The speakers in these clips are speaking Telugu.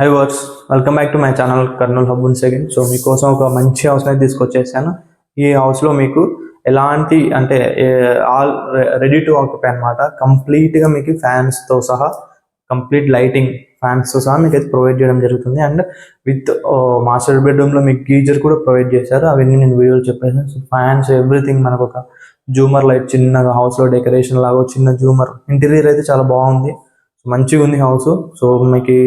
High verse welcome back to my channel Kurnool hub ఉన్ సెకండ్ సో మీకోసం ఒక మంచి హౌస్ అయితే తీసుకొచ్చేసాను. ఈ హౌస్లో మీకు ఎలాంటి అంటే ఆల్ రెడీ టు ఆక్యుపై అనమాట కంప్లీట్గా మీకు ఫ్యాన్స్తో సహా కంప్లీట్ లైటింగ్ ఫ్యాన్స్తో సహా మీకు అయితే ప్రొవైడ్ చేయడం జరుగుతుంది. అండ్ విత్ మాస్టర్ బెడ్రూమ్లో మీకు గీజర్ కూడా ప్రొవైడ్ చేశారు. అవన్నీ నేను వీడియోలు చెప్పాను సో ఫ్యాన్స్ ఎవ్రీథింగ్ మనకు ఒక జూమర్ లైట్ చిన్నగా హౌస్లో డెకరేషన్ లాగా చిన్న జూమర్ ఇంటీరియర్ అయితే చాలా బాగుంది. మంచిగా ఉంది హౌస్ సో మీకు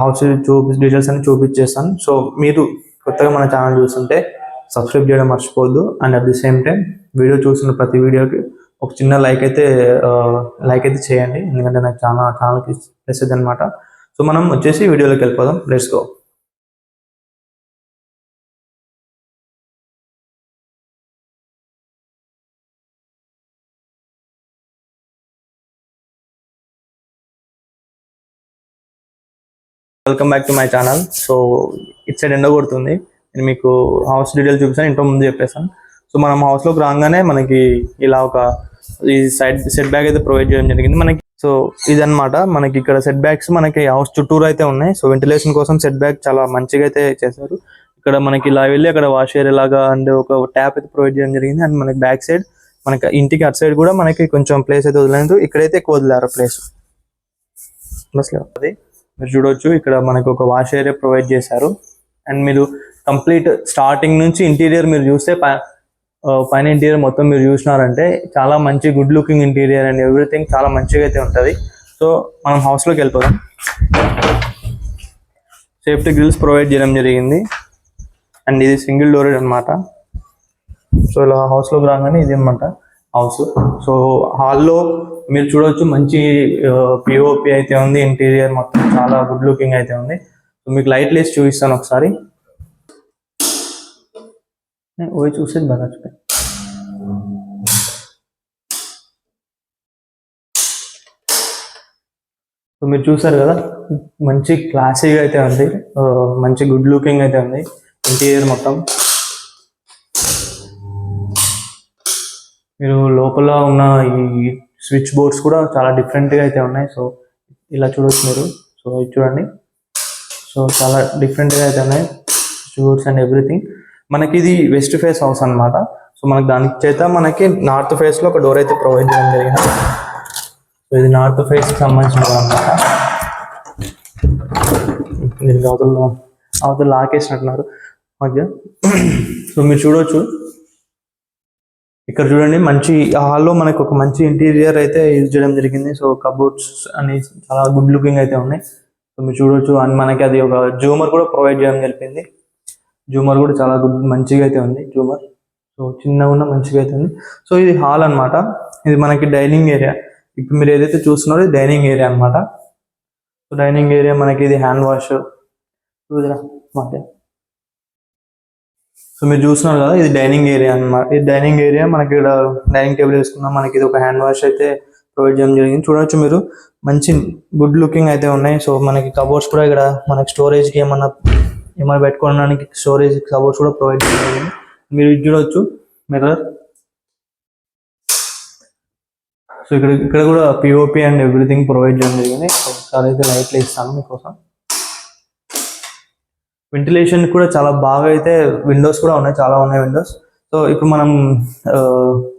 హౌస్ చూపి డీటెయిల్స్ అన్ని చూపించేస్తాను. సో మీరు కొత్తగా మన ఛానల్ చూస్తుంటే సబ్స్క్రైబ్ చేయడం మర్చిపోవద్దు. And at the same time video చూసిన ప్రతి వీడియోకి ఒక చిన్న లైక్ అయితే లైక్ అయితే చేయండి. ఎందుకంటే నాకు చాలా ఛానల్కి ప్లస్ అనమాట సో మనం వచ్చేసి వీడియోలోకి వెళ్ళిపోదాం. Let's go welcome back to my channel so it side ఎండ కొడుతుంది. నేను మీకు హౌస్ డీటెయిల్ చూపిస్తాను. ఇంట్లో ముందు చెప్పేసాను సో మనం హౌస్లోకి రాగానే మనకి ఇలా ఒక ఈ సైడ్ సెట్ బ్యాక్ అయితే ప్రొవైడ్ చేయడం జరిగింది మనకి. సో ఇదనమాట మనకి ఇక్కడ సెట్ బ్యాక్స్ మనకి హౌస్ చుట్టూరు అయితే ఉన్నాయి. సో వెంటిలేషన్ కోసం సెట్ బ్యాక్ చాలా మంచిగా అయితే చేశారు. ఇక్కడ మనకి ఇలా వెళ్ళి అక్కడ వాష్ ఏరియా లాగా అండ్ ఒక ట్యాప్ అయితే ప్రొవైడ్ చేయడం జరిగింది. అండ్ మనకి బ్యాక్ సైడ్ మనకి ఇంటికి అటు సైడ్ కూడా మనకి కొంచెం ప్లేస్ అయితే వదిలేదు ఇక్కడైతే ఎక్కువ వదిలేరు ప్లేస్ బస్ అది మీరు చూడొచ్చు. ఇక్కడ మనకు ఒక వాష్ ఏరియా ప్రొవైడ్ చేశారు. అండ్ మీరు కంప్లీట్ స్టార్టింగ్ నుంచి ఇంటీరియర్ మీరు చూస్తే పై- పైన ఇంటీరియర్ మొత్తం మీరు చూసినారంటే చాలా మంచి good looking interior and everything చాలా మంచిగా అయితే ఉంటుంది. సో మనం హౌస్లోకి వెళ్ళిపోదాం. సేఫ్టీ గ్రిల్స్ ప్రొవైడ్ చేయడం జరిగింది. అండ్ ఇది సింగిల్ డోరేడ్ అనమాట సో ఇలా హౌస్లోకి రాగానే ఇది అనమాట హౌస్ సో హాల్లో మీరు చూడొచ్చు మంచి పిఓపి అయితే ఉంది ఇంటీరియర్ మొత్తం చాలా గుడ్ లుకింగ్ అయితే ఉంది. మీకు లైట్ లేసి చూపిస్తాను ఒకసారి. ఓ చూసేది బాగా చూపి. సో మీరు చూసారు కదా మంచి క్లాసీగా అయితే ఉంది మంచి గుడ్ లుకింగ్ అయితే ఉంది ఇంటీరియర్ మొత్తం. మీరు లోపల ఉన్న ఈ స్విచ్ బోర్డ్స్ కూడా చాలా డిఫరెంట్గా అయితే ఉన్నాయి. సో ఇలా చూడొచ్చు మీరు. సో ఇది చూడండి. సో చాలా డిఫరెంట్గా అయితే ఉన్నాయి. స్విచ్ బోర్డ్స్ అండ్ ఎవ్రీథింగ్ మనకి ఇది వెస్ట్ ఫేస్ హౌస్ అన్నమాట. సో మనకి దాని చేత మనకి నార్త్ ఫేస్లో ఒక డోర్ అయితే ప్రొవైడ్ చేయడం జరిగింది. సో ఇది నార్త్ ఫేస్కి సంబంధించిన అనమాట దీనికి అవతల అవతల లాకేసినట్టున్నారు మధ్య సో మీరు చూడొచ్చు. ఇక్కడ చూడండి మంచి హాల్లో మనకు ఒక మంచి ఇంటీరియర్ అయితే యూజ్ చేయడం జరిగింది. సో కబోర్డ్స్ అని చాలా గుడ్ లుకింగ్ అయితే ఉన్నాయి. సో మీరు చూడొచ్చు. అండ్ మనకి అది ఒక జూమర్ కూడా ప్రొవైడ్ చేయడం జరిపింది జూమర్ కూడా చాలా గుడ్ మంచిగా అయితే ఉంది జూమర్. సో చిన్నగా ఉన్న మంచిగా అయితే ఉంది. సో ఇది హాల్ అన్నమాట. ఇది మనకి డైనింగ్ ఏరియా. ఇప్పుడు మీరు ఏదైతే చూస్తున్నారో ఇది డైనింగ్ ఏరియా అన్నమాట. సో డైనింగ్ ఏరియా మనకి ఇది హ్యాండ్ వాష్. చూద్దా సో మీరు చూస్తున్నారు కదా ఇది డైనింగ్ ఏరియా అనమాట ఇది డైనింగ్ ఏరియా మనకి ఇక్కడ డైనింగ్ టేబుల్ వేసుకున్నాం. మనకి ఇది ఒక హ్యాండ్ వాష్ అయితే ప్రొవైడ్ చేయడం జరిగింది. చూడొచ్చు మీరు. మంచి గుడ్ లుకింగ్ అయితే ఉన్నాయి. సో మనకి కబోర్డ్స్ కూడా ఇక్కడ మనకి స్టోరేజ్కి ఏమన్నా ఏమైనా పెట్టుకోవడానికి స్టోరేజ్ కబోర్డ్స్ కూడా ప్రొవైడ్ చేయడం జరిగింది. మీరు ఇది చూడొచ్చు. మిర్రర్. సో ఇక్కడ ఇక్కడ కూడా పిఓపి అండ్ ఎవ్రీథింగ్ ప్రొవైడ్ చేయడం జరిగింది. ఒకసారి అయితే లైట్లు ఇస్తాను మీకోసం. వెంటిలేషన్ కూడా చాలా బాగా అయితే విండోస్ కూడా ఉన్నాయి చాలా ఉన్నాయి విండోస్ సో ఇప్పుడు మనం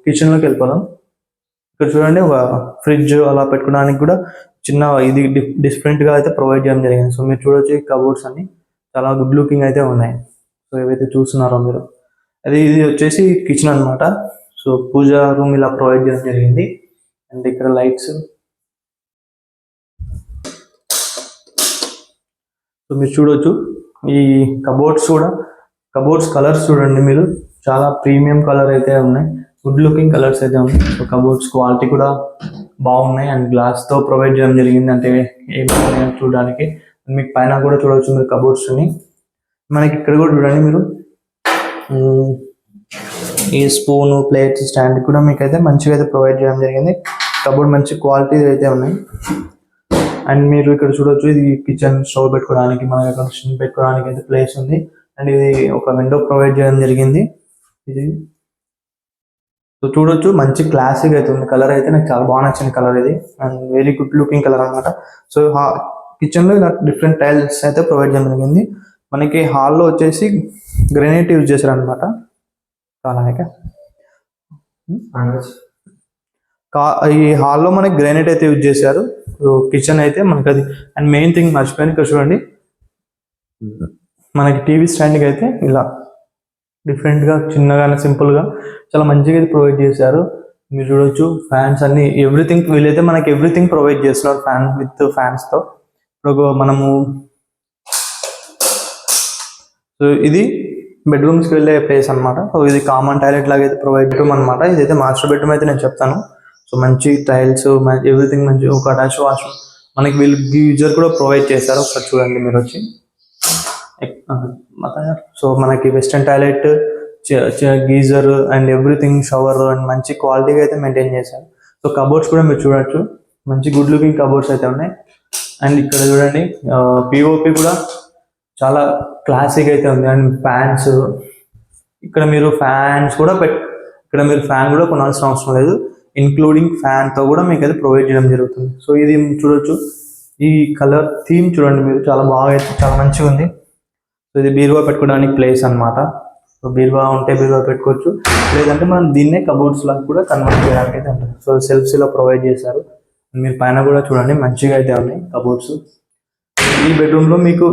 కిచెన్లోకి వెళ్ళిపోదాం. ఇక్కడ చూడండి ఒక ఫ్రిడ్జ్ అలా పెట్టుకోవడానికి కూడా చిన్న ఇది డిఫరెంట్గా అయితే ప్రొవైడ్ చేయడం జరిగింది. సో మీరు చూడొచ్చు కబోర్డ్స్ అన్ని. చాలా గుడ్ లుకింగ్ అయితే ఉన్నాయి. సో ఏవైతే చూస్తున్నారో మీరు. అది ఇది వచ్చేసి కిచెన్ అన్నమాట. సో పూజ రూమ్ ఇలా ప్రొవైడ్ చేయడం జరిగింది. అండ్ ఇక్కడ లైట్స్ సో మీరు చూడొచ్చు. ఈ కబోర్డ్స్ కూడా కబోర్డ్స్ కలర్స్ చూడండి మీరు. చాలా ప్రీమియం కలర్ అయితే ఉన్నాయి. గుడ్ లుకింగ్ కలర్స్ అయితే ఉన్నాయి. సో కబోర్డ్స్ క్వాలిటీ కూడా బాగున్నాయి. అండ్ గ్లాస్తో ప్రొవైడ్ చేయడం జరిగింది. అంటే ఏం చూడడానికి. మీకు పైన కూడా చూడవచ్చు మీరు కబోర్డ్స్ని మనకి ఇక్కడ కూడా చూడండి మీరు. ఈ స్పూన్ ప్లేట్ స్టాండ్ కూడా మీకు అయితే మంచిగా అయితే ప్రొవైడ్ చేయడం జరిగింది. కబోర్డ్ మంచి క్వాలిటీ అయితే ఉన్నాయి. అండ్ మీరు ఇక్కడ చూడొచ్చు ఇది కిచెన్ స్టవ్ పెట్టుకోవడానికి మన కనెక్షన్ పెట్టుకోవడానికి అయితే ప్లేస్ ఉంది. అండ్ ఇది ఒక విండో ప్రొవైడ్ చేయడం జరిగింది. ఇది. సో చూడొచ్చు మంచి క్లాసిక్ అయితే ఉంది. కలర్ అయితే నాకు చాలా బాగా నచ్చింది కలర్ ఇది. And very good looking colour అన్నమాట. సో కిచెన్లో ఇలా డిఫరెంట్ టైల్స్ అయితే ప్రొవైడ్ చేయడం జరిగింది. మనకి హాల్లో వచ్చేసి గ్రెనైట్ యూజ్ చేశారు అనమాట కాలానిక కా ఈ హాల్లో మనకి గ్రానైట్ అయితే యూజ్ చేశారు. కిచెన్ అయితే మనకి అది అండ్ మెయిన్ థింగ్ మర్చిపోయాను ఇక్కడ చూడండి. మనకి టీవీ స్టాండ్కి అయితే ఇలా డిఫరెంట్గా చిన్నగానే సింపుల్గా చాలా మంచిగా ఇది ప్రొవైడ్ చేశారు. మీరు చూడొచ్చు ఫ్యాన్స్ అన్ని ఎవ్రీథింగ్ వీళ్ళైతే మనకి ఎవ్రీథింగ్ ప్రొవైడ్ చేస్తున్నారు ఫ్యాన్ విత్ ఫ్యాన్స్తో ఇప్పుడు మనము సో ఇది బెడ్రూమ్స్కి వెళ్ళే ప్లేస్ అన్నమాట. సో ఇది కామన్ టాయిలెట్ లాగా అయితే ప్రొవైడ్ బెడ్రూమ్ అనమాట ఇదైతే మాస్టర్ బెడ్రూమ్ అయితే నేను చెప్తాను. సో మంచి టైల్స్ ఎవ్రీథింగ్ మంచి ఒక అటాచ్ వాష్ మనకి వీళ్ళు గీజర్ కూడా ప్రొవైడ్ చేశారు. ఒకసారి చూడండి మీరు వచ్చి. సో మనకి western toilet geyser and everything shower and మంచి క్వాలిటీగా అయితే మెయింటైన్ చేశారు. సో కబోర్డ్స్ కూడా మీరు చూడొచ్చు. మంచి గుడ్ లుకింగ్ కబోర్డ్స్ అయితే ఉన్నాయి. అండ్ ఇక్కడ చూడండి పిఓపి కూడా చాలా క్లాసిక్ అయితే ఉంది. అండ్ ఫ్యాన్స్ ఇక్కడ మీరు ఫ్యాన్స్ కూడా పెట్ ఇక్కడ మీరు ఫ్యాన్ కూడా కొనాల్సిన అవసరం లేదు. ఇంక్లూడింగ్ ఫ్యాన్తో కూడా మీకు అయితే ప్రొవైడ్ చేయడం జరుగుతుంది. సో ఇది చూడొచ్చు. ఈ కలర్ థీమ్ చూడండి మీరు. చాలా బాగా అయితే చాలా మంచిగా ఉంది. సో ఇది బీరువా పెట్టుకోవడానికి ప్లేస్ అన్నమాట. సో బీరువా ఉంటే బీరువా పెట్టుకోవచ్చు. లేదంటే మనం దీన్నే కబోర్డ్స్ లాగా కూడా కన్వర్ట్ చేయడానికి అయితే ఉంటుంది. సో సెల్ఫ్స్ ఇలా ప్రొవైడ్ చేశారు. మీరు పైన కూడా చూడండి. మంచిగా అయితే ఉన్నాయి కబోర్డ్స్ ఈ బెడ్రూమ్లో మీకు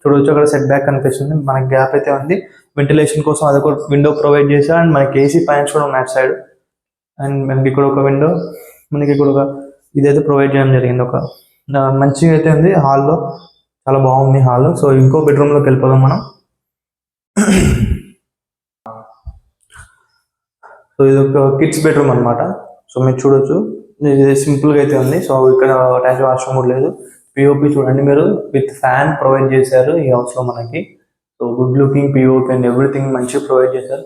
చూడవచ్చు అక్కడ సెట్ బ్యాక్ కనిపిస్తుంది. మనకి గ్యాప్ అయితే ఉంది. వెంటిలేషన్ కోసం అదొక విండో ప్రొవైడ్ చేశారు. అండ్ మనకి ఏసీ పైన కూడా ఉన్నాయి సైడ్ అండ్ మనకి ఇక్కడ ఒక విండో మనకి ఇక్కడ ఒక ఇదైతే ప్రొవైడ్ చేయడం జరిగింది. ఒక మంచిగా అయితే ఉంది. హాల్లో చాలా బాగుంది హాల్ సో ఇంకో బెడ్రూమ్లోకి వెళ్ళిపోదాం మనం. సో ఇది ఒక కిడ్స్ బెడ్రూమ్ అన్నమాట. సో మీరు చూడొచ్చు. ఇది సింపుల్గా అయితే ఉంది. సో ఇక్కడ అటాచ్ వాష్రూమ్ కూడా లేదు. పిఓపి చూడండి మీరు. విత్ ఫ్యాన్ ప్రొవైడ్ చేశారు ఈ హౌస్లో మనకి. So good looking POP and everything మంచిగా ప్రొవైడ్ చేశారు.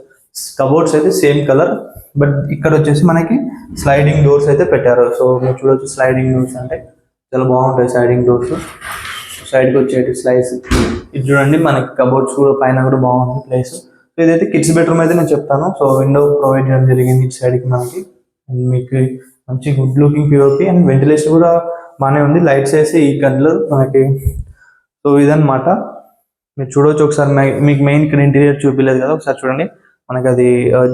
కబోర్డ్స్ అయితే సేమ్ కలర్ బట్ ఇక్కడ వచ్చేసి మనకి స్లైడింగ్ డోర్స్ అయితే పెట్టారు. సో మీరు చూడొచ్చు స్లైడింగ్ డోర్స్ అంటే చాలా బాగుంటాయి స్లైడింగ్ డోర్స్ సైడ్కి వచ్చేటి స్లైస్ ఇది చూడండి మనకి కబోర్డ్స్ కూడా పైన కూడా బాగుంది ప్లేస్ సో ఇదైతే కిడ్స్ బెడ్రూమ్ అయితే నేను చెప్తాను. సో విండో ప్రొవైడ్ చేయడం జరిగింది ఇటు సైడ్కి మనకి. అండ్ మీకు మంచి గుడ్ లుకింగ్ ప్యూర్పీ అండ్ వెంటిలేషన్ కూడా బాగానే ఉంది. లైట్స్ వేసి ఈ గదిలో మనకి సో ఇదన్నమాట. మీరు చూడవచ్చు ఒకసారి. మీకు మెయిన్ ఇక్కడ ఇంటీరియర్ చూపించలేదు కదా ఒకసారి చూడండి. మనకి అది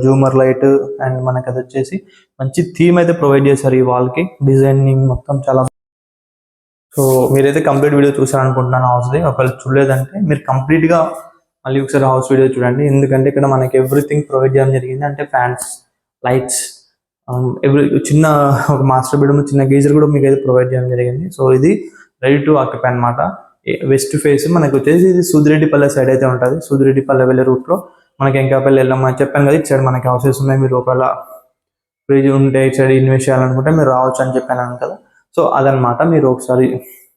జూమర్ లైట్ అండ్ మనకి అది వచ్చేసి మంచి థీమ్ అయితే ప్రొవైడ్ చేశారు ఈ వాల్కి డిజైనింగ్ మొత్తం చాలా సో మీరైతే కంప్లీట్ వీడియో చూసారనుకుంటున్నాను హౌస్ది ఒకవేళ చూడలేదంటే మీరు కంప్లీట్గా మళ్ళీ ఒకసారి హౌస్ వీడియో చూడండి. ఎందుకంటే ఇక్కడ మనకి ఎవ్రీథింగ్ ప్రొవైడ్ చేయడం జరిగింది. అంటే ఫ్యాన్స్ లైట్స్ ఎవ్రీ చిన్న ఒక మాస్టర్ బెడ్రూమ్ చిన్న గీజర్ కూడా మీకు అయితే ప్రొవైడ్ చేయడం జరిగింది. సో ఇది రెడీ టు ఆక్యుపై అనమాట వెస్ట్ ఫేస్ మనకు వచ్చేసి ఇది సూదిరెడ్డిపల్లె సైడ్ అయితే ఉంటుంది. సూదిరెడ్డిపల్లె వెళ్ళే రూట్లో మనకి ఎంకాపల్లి వెళ్ళమని చెప్పాను కదా ఇటు సైడ్ మనకి హౌసెస్ ఉన్నాయి మీరు ఒకవేళ ఫ్రిడ్జ్ ఉంటే ఇటు సైడ్ ఇన్వెస్ట్ చేయాలనుకుంటే మీరు రావచ్చు అని చెప్పాను కదా. సో అదనమాట మీరు ఒకసారి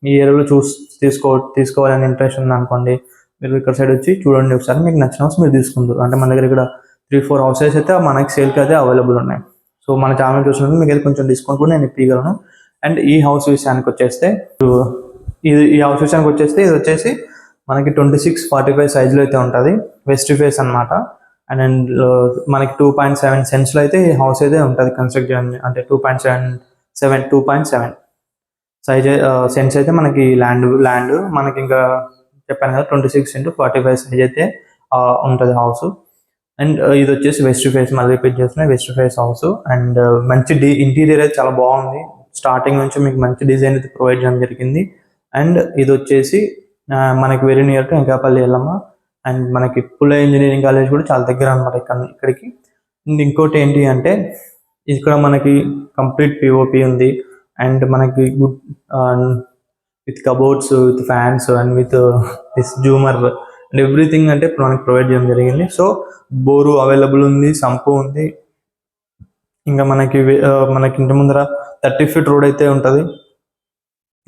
ఈ ఏరియాలో చూస్ తీసుకో తీసుకోవాలని ఇంట్రెస్ట్ ఉంది అనుకోండి మీరు ఇక్కడ సైడ్ వచ్చి చూడండి ఒకసారి మీకు నచ్చిన హౌస్ మీరు తీసుకుంటారు. అంటే మన దగ్గర ఇక్కడ త్రీ ఫోర్ హౌసెస్ అయితే మనకి సేల్కి అయితే అవైలబుల్ ఉన్నాయి. సో మన ఛానల్ చూసినందుకు మీకు అయితే కొంచెం డిస్కౌంట్ కూడా నేను ఇప్పగలను అండ్ ఈ హౌస్ విషయానికి వచ్చేస్తే ఇది ఈ హౌస్ విషయానికి వచ్చేస్తే ఇది వచ్చేసి మనకి ట్వంటీ సిక్స్ ఫార్టీ ఫైవ్ సైజులో అయితే ఉంటుంది. వెస్ట్ ఫేస్ అనమాట అండ్ అండ్ మనకి టూ పాయింట్ సెవెన్ సెన్స్లో అయితే ఈ హౌస్ అయితే ఉంటుంది కన్స్ట్రక్ట్ అంటే two point seven seven two point seven size cents అయితే మనకి ల్యాండ్ ల్యాండ్ మనకి ఇంకా చెప్పాను కదా twenty six into forty five size అయితే ఉంటుంది హౌస్ అండ్ ఇది వచ్చేసి వెస్ట్ ఫేస్ మళ్ళీ రిపీట్ చేస్తున్నా వెస్ట్ ఫేస్ హౌస్ అండ్ మంచి డి ఇంటీరియర్ అయితే చాలా బాగుంది. స్టార్టింగ్ నుంచి మీకు మంచి డిజైన్ అయితే ప్రొవైడ్ చేయడం జరిగింది. అండ్ ఇది వచ్చేసి మనకి వెరీ నియర్ టు ఎంకాపల్లి వెళ్ళమ్మ అండ్ మనకి పుల్ల ఇంజనీరింగ్ కాలేజ్ కూడా చాలా దగ్గర అనమాట ఇక్కడ ఇక్కడికి. ఇంకోటి ఏంటి అంటే ఇక్కడ మనకి కంప్లీట్ పిఓపి ఉంది. అండ్ మనకి good with cupboards with fans and with this జూమర్ and everything అంటే ఇప్పుడు మనకి ప్రొవైడ్ చేయడం జరిగింది. సో బోరు అవైలబుల్ ఉంది సంపు ఉంది. ఇంకా మనకి మనకి ఇంటి ముందర థర్టీ ఫీట్ రోడ్ అయితే ఉంటుంది.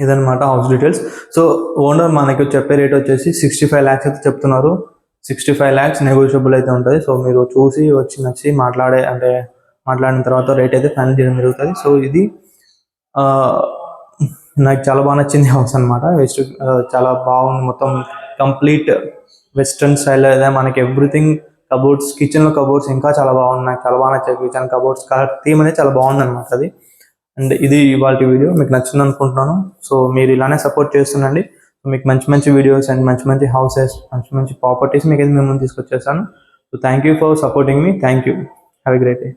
ఇదన్నమాట హౌస్ డీటెయిల్స్ సో ఓనర్ మనకి చెప్పే రేట్ వచ్చేసి సిక్స్టీ ఫైవ్ ల్యాక్స్ అయితే చెప్తున్నారు. సిక్స్టీ ఫైవ్ ల్యాక్స్ నెగోషియబుల్ అయితే ఉంటుంది. సో మీరు చూసి వచ్చి నచ్చి మాట్లాడే అంటే మాట్లాడిన తర్వాత రేట్ అయితే ఫైనల్ చేయడం జరుగుతుంది. సో ఇది నాకు చాలా బాగా నచ్చింది హౌస్ అనమాట వెస్ట్ చాలా బాగుంది. మొత్తం కంప్లీట్ వెస్ట్రన్ స్టైల్ అయితే మనకి ఎవ్రీథింగ్ కబోర్డ్స్ కిచెన్లో కబోర్డ్స్ ఇంకా చాలా బాగున్నాయి. చాలా బాగా నచ్చాయి. కిచెన్ కబోర్డ్స్ కలర్ థీమ్ అనేది చాలా బాగుంది అనమాట అది. అండ్ ఇది ఇవాళ వీడియో మీకు నచ్చింది అనుకుంటున్నాను. సో మీరు ఇలానే సపోర్ట్ చేస్తుండండి. మీకు మంచి మంచి వీడియోస్ అండ్ మంచి మంచి హౌసెస్ మంచి మంచి ప్రాపర్టీస్ మీకు అయితే మేము తీసుకొచ్చేస్తాను. తీసుకొచ్చేసాను so thank you for supporting me thank you have a great day